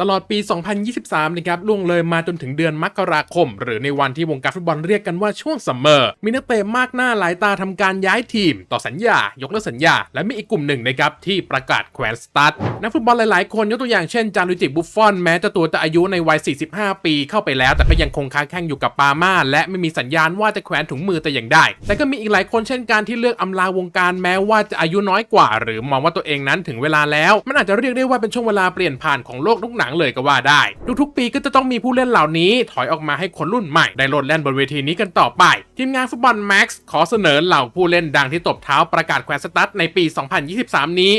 ตลอดปี 2023 นะครับ ล่วงเลยมาจนถึงเดือนมกราคม หรือในวันที่วงการฟุตบอลเรียกกันว่าช่วงซัมเมอร์ มีนักเตะมากหน้าหลายตาทำการย้ายทีม ต่อสัญญา ยกเลิกสัญญา และมีอีกกลุ่มหนึ่งนะครับ ที่ประกาศแขวนสตาร์ทนักฟุตบอลหลาย ๆ คนยกตัวอย่างเช่นจารุจิบุฟฟอน แม้จะตัวจะอายุในวัย 45 ปีเข้าไปแล้ว แต่ก็ยังคงค้าแข่งอยู่กับปาม่าและไม่มีสัญญาณว่าจะแขวนถุงมือแต่อย่างใดแต่ก็มีอีกหลายคนเช่นการที่เลือกอำลาวงการแม้ว่าจะอายุน้อยกว่า หรือมองว่าตัวเองนั้นถึงเวลาแล้ว มันอาจจะเรียกได้ว่าเป็นช่วงเวลาเปลี่ยนผ่านของโลกลูกหนังเลยก็ว่าได้ ทุกๆปีก็จะต้องมีผู้เล่นเหล่านี้ ถอยออกมาให้คนรุ่นใหม่ได้โลดแล่นบนเวทีนี้กันต่อไป ทีมงานฟุตบอลแม็กซ์ขอเสนอเหล่าผู้เล่นดังที่ตบเท้าประกาศแควนสตัดในปี 2023 นี้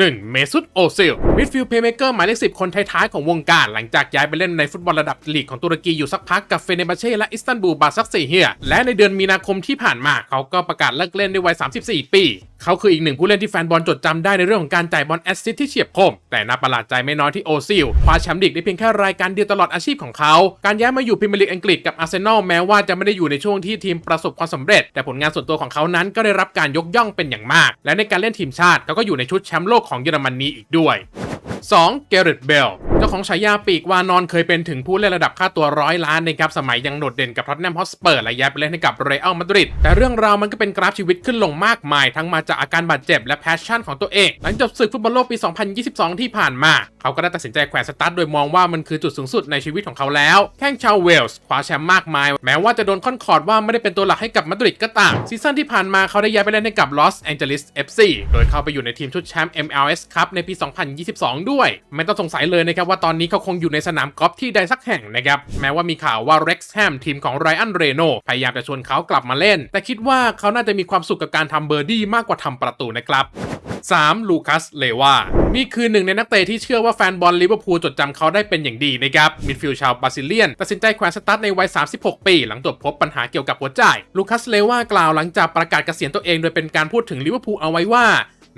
1. เมซุตโอซิลมิดฟิลด์เพย์เมเกอร์หมายเลขสิคนท้ายๆของวงการ หลังจากย้ายไปเล่นในฟุตบอลระดับลีกของตุรกีอยู่สักพักกับเฟเนบาเช่และอิสตันบูลบาซักเซเฮียและในเดือนมีนาคมที่ผ่านมา เขาก็ประกาศเลิกเล่นด้วยวัย 34 ปีเขาคืออีกหนึ่งผู้เล่นที่แฟนบอลจดจำได้ในเรื่องของการจ่ายบอลแอสซิสต์ที่เฉียบคม แต่น่าประหลาดใจไม่น้อยที่โอซิลคว้าแชมป์ลีกได้เพียงแค่รายการเดียวตลอดอาชีพของเขา การย้ายมาอยู่พรีเมียร์ลีกอังกฤษกับอาร์เซนอลแม้ว่าจะไม่ได้อยู่ในช่วงที่ทีมประสบความสำเร็จ แต่ผลงานส่วนตัวของเขานั้นก็ได้รับการยกย่องเป็นอย่างมาก และในการเล่นทีมชาติเขาก็อยู่ในชุดแชมป์โลกของเยอรมนนีอีกด้วย 2. เกเรตเบล จ้าของฉายาปีกวานอนเคยเป็นถึงผู้เล่นระดับค่าตัวร้อยล้านนะครับสมัยยังโดดเด่นกับท็อตแนมฮอสเปอร์และย้ายไปเล่นให้กับเรอัลมาดริดแต่เรื่องราวมันก็เป็นกราฟชีวิตขึ้นลงมากมาย ทั้งมาจากอาการบาดเจ็บและแพชชั่นของตัวเอง หลังจบศึกฟุตบอลโลกปี 2022 ที่ผ่านมา เขาก็ได้ตัดสินใจแขวนสตาร์ทโดยมองว่ามันคือจุดสูงสุดในชีวิตของเขาแล้วแข้งชาวเวลส์คว้าแชมป์มากมาย แม้ว่าจะโดนค่อนคอร์ดว่าไม่ได้เป็นตัวหลักให้กับมาดริดก็ตามซีซั่นที่ผ่านมาเขาได้ย้ายไปเล่นให้กับลอสแองเจลิส FC โดยเข้าไปอยู่ในทีมชุดแชมป์ MLS ครับในปี 2022 ด้วยไม่ต้องสงสัยเลยนะครับว่าตอนนี้เขาคงอยู่ในสนามกอล์ฟที่ใดสักแห่งนะครับ แม้ว่ามีข่าวว่า Rex Ham ทีมของไรอันเรโนพยายามจะชวนเขากลับมาเล่น แต่คิดว่าเขาน่าจะมีความสุขกับการทำเบอร์ดี้มากกว่าทำประตูนะครับ 3. ลูคัส เลวานี่คือหนึ่งในนักเตะที่เชื่อว่าแฟนบอลลิเวอร์พูลจดจำเขาได้เป็นอย่างดีนะครับ มิดฟิลด์ชาวบราซิเลียน ตัดสินใจแขวนสตาร์ทในวัย 36 ปี หลังตรวจพบปัญหาเกี่ยวกับหัวใจ ลูคัส เลวากล่าวหลังจากประกาศเกษียณตัวเองโดยเป็นการพูดถึงลิเวอร์พูลเอาไว้ว่า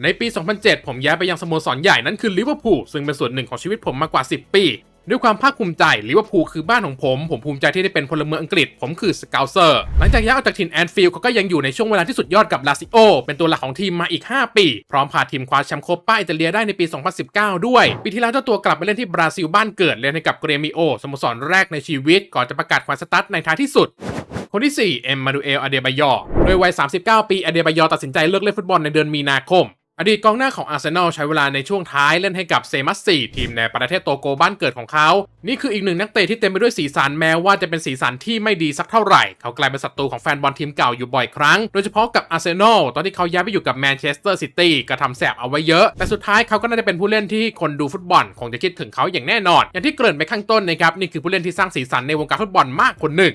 ในปี 2007 ผมย้ายไปยังสโมสรใหญ่นั่นคือลิเวอร์พูลซึ่งเป็นส่วนหนึ่งของชีวิตผมมากกว่า 10 ปี ด้วยความภาคภูมิใจลิเวอร์พูลคือบ้านของผม ผมภูมิใจที่ได้เป็นพลเมืองอังกฤษ ผมคือสเกลเซอร์ หลังจากย้ายออกจากถิ่นแอนฟิลด์เขาก็ยังอยู่ในช่วงเวลาที่สุดยอดกับลาซิโอ เป็นตัวหลักของทีมมาอีก 5 ปี พร้อมพาทีมคว้าแชมป์โคปาอิตาเลียได้ในปี 2019 ด้วย ปีที่แล้วเจ้าตัวกลับไปเล่นที่บราซิลบ้านเกิดเล่นให้กับเกรมิโอสโมสรแรกในชีวิต ก่อนจะประกาศคว้าสตาร์ทในท้ายที่สุดคนที่ 4 เอ็มมาดูเอล อเดบายอ โดยวัย 39 ปี อเดบายอตัดสินใจเลิกเล่นฟุตบอลในเดือนมีนาคม อดีตกองหน้าของอาร์เซนอลใช้เวลาในช่วงท้ายเล่นให้กับเซมัสซีทีมในประเทศโตโกบ้านเกิดของเขา นี่คืออีกหนึ่งนักเตะที่เต็มไปด้วยสีสันแม้ว่าจะเป็นสีสันที่ไม่ดีสักเท่าไหร่ เขากลายเป็นศัตรูของแฟนบอลทีมเก่าอยู่บ่อยครั้ง โดยเฉพาะกับอาร์เซนอลตอนที่เขาย้ายไปอยู่กับแมนเชสเตอร์ซิตี้ก็ทำแสบเอาไว้เยอะ แต่สุดท้ายเขาก็น่าจะเป็นผู้เล่นที่คนดูฟุตบอลคงจะคิดถึงเขาอย่างแน่นอน อย่างที่เกริ่นไปข้างต้นนะครับนี่คือผู้เล่นที่สร้างสีสันในวงการฟุตบอลมากคนหนึ่ง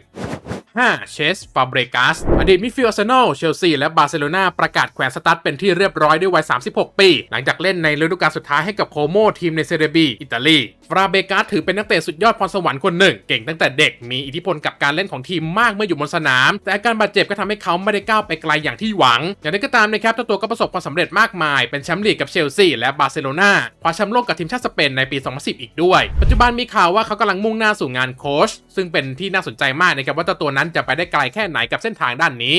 5. เชส ฟาเบรกัส อดีตมิดฟิลด์อาร์เซนอล เชลซี และบาร์เซโลนาประกาศแขวนสตาร์ทเป็นที่เรียบร้อยด้วยวัย 36 ปี หลังจากเล่นในฤดูกาลสุดท้ายให้กับโคโมทีมในเซเรบี อิตาลีฟราเบกัสถือเป็นนักเตะสุดยอดพรสวรรค์คนหนึ่ง เก่งตั้งแต่เด็ก มีอิทธิพลกับการเล่นของทีมมากเมื่ออยู่บนสนาม แต่อาการบาดเจ็บก็ทำให้เขาไม่ได้ก้าวไปไกลอย่างที่หวัง อย่างไรก็ตามนะครับตัวก็ประสบความสำเร็จมากมาย เป็นแชมป์ลีกกับเชลซีและบาร์เซโลนาคว้าแชมป์โลกกับทีมชาติสเปนในปี 2010 อีกด้วย ปัจจุบันมีข่าวว่าเขากำลังมุ่งหน้าสู่งานโค้ชซึ่งเป็นที่น่าสนใจมากนะครับว่าเจ้าตัวนั้นจะไปได้ไกลแค่ไหนกับเส้นทางด้านนี้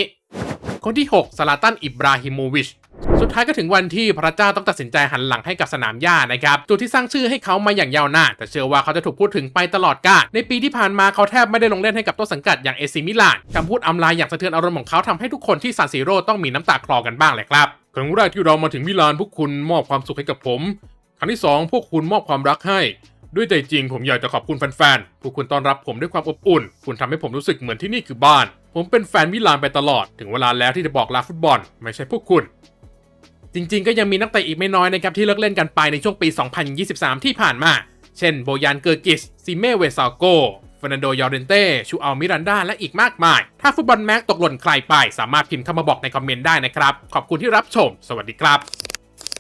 คนที่ 6 ซาลาตัน อิบราฮิโมวิช สุดท้ายก็ถึงวันที่พระเจ้าต้องตัดสินใจหันหลังให้กับสนามหญ้านะครับตัวที่สร้างชื่อให้เขามาอย่างยาวนาน แต่เชื่อว่าเขาจะถูกพูดถึงไปตลอดกาล ในปีที่ผ่านมาเขาแทบไม่ได้ลงเล่นให้กับต้นสังกัดอย่างเอซิมิลานคำพูดอำลาอย่างสะเทือนอารมณ์ของเขาทำให้ทุกคนที่ซานซิโร่ต้องมีน้ำตาคลอกันบ้างเลยครับ ครั้งแรกที่เรามาถึงมิลานพวกคุณมอบความสุขให้กับผม ครั้งที่สองพวกคุณมอบความรักให้ ด้วยใจจริงผมอยากจะขอบคุณแฟนๆพวกคุณต้อนรับผมด้วยความอบอุ่น คุณทำให้ผมรู้สึกเหมือนที่นี่คือบ้าน ผมเป็นแฟนมิลานไปตลอด ถึงเวลาแล้วที่จะบอกลาฟุตบอล ไม่ใช่พวกคุณ จริงๆ ก็ยังมีนักเตะอีกไม่น้อยนะครับที่เลิกเล่นกันไปในช่วงปี 2023 ที่ผ่านมา เช่น โบยานเกอร์กิส ซิเมเวซาโกฟ e ร์นันโด ยอร์เดนเต้ ชูอัลมิรันดา และอีกมากมาย ถ้าฟุตบอลแม็กตกหล่นใครไป สามารถพิมพ์เข้ามาบอกในคอมเมนต์ได้นะครับ ขอบคุณที่รับชม สวัสดีครับ